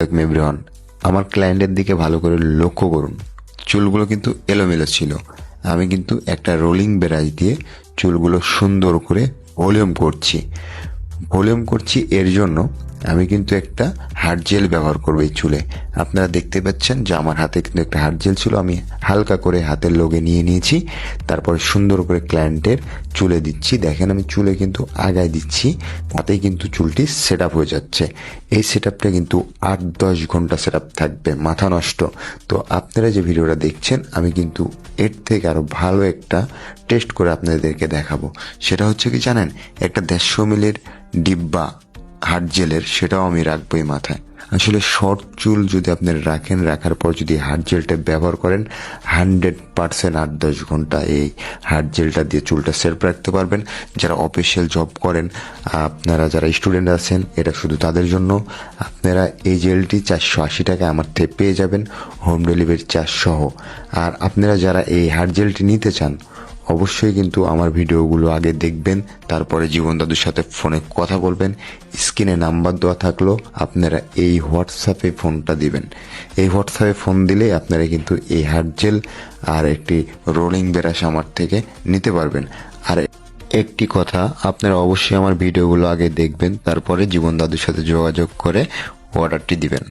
Everyone আমার ক্লায়েন্টের দিকে ভালো করে লক্ষ্য করুন। চুলগুলো কিন্তু এলোমেলো ছিল। আমি কিন্তু একটা রোলিং ব্রাশ দিয়ে চুলগুলো সুন্দর করে ভলিউম করছি। ভলিউম করছি এর জন্য আমি কিন্তু একটা হার্ড জেল ব্যবহার করব এই চুলে। আপনারা দেখতে পাচ্ছেন যে আমার হাতে কিন্তু একটা হার্ড জেল ছিল, আমি হালকা করে হাতের লোগে নিয়ে নিয়েছি। তারপরে সুন্দর করে ক্লায়েন্টের চুলে দিচ্ছি। দেখেন আমি চুলে কিন্তু আগায় দিচ্ছি, তাতেই কিন্তু চুলটি সেট হয়ে যাচ্ছে। এই সেট কিন্তু আট দশ ঘণ্টা সেট থাকবে, মাথা নষ্ট। তো আপনারা যে ভিডিওটা দেখছেন, আমি কিন্তু এর থেকে আরও ভালো একটা টেস্ট করে আপনাদেরকে দেখাবো। সেটা হচ্ছে কি জানেন, একটা দেড়শো মিলের ডিব্বা হার্ড জেলের, সেটাও আমি রাখব এই মাথায়। আসলে শর্ট চুল যদি আপনার রাখেন, রাখার পর যদি হার্ড জেলটা ব্যবহার করেন, হান্ড্রেড পার্সেন্ট আট দশ ঘণ্টা এই হার্ড জেলটা দিয়ে চুলটা সেফ রাখতে পারবেন। যারা অফিসিয়াল জব করেন, আপনারা যারা স্টুডেন্ট আছেন, এটা শুধু তাদের জন্য। আপনারা এই জেলটি চারশো আশি টাকা আমার থেকে পেয়ে যাবেন, হোম ডেলিভারি চার্জ সহ আর আপনারা যারা এই হার্ড জেলটি নিতে চান অবশ্যই কিন্তু আমার ভিডিওগুলো আগে দেখবেন, তারপরে জীবন দাদুর সাথে ফোনে কথা বলবেন, স্ক্রিনে নাম্বার দেওয়া থাকল, আপনারা এই হোয়াটসঅ্যাপে ফোনটা দিবেন। এই হোয়াটসঅ্যাপে ফোন দিলে আপনারা কিন্তু এই হার্ড জেল আর একটি রোলিং ব্রাশ আমার থেকে নিতে পারবেন। আর একটি কথা, আপনারা অবশ্যই আমার ভিডিওগুলো আগে দেখবেন, তারপরে জীবন দাদুর সাথে যোগাযোগ করে অর্ডারটি দিবেন।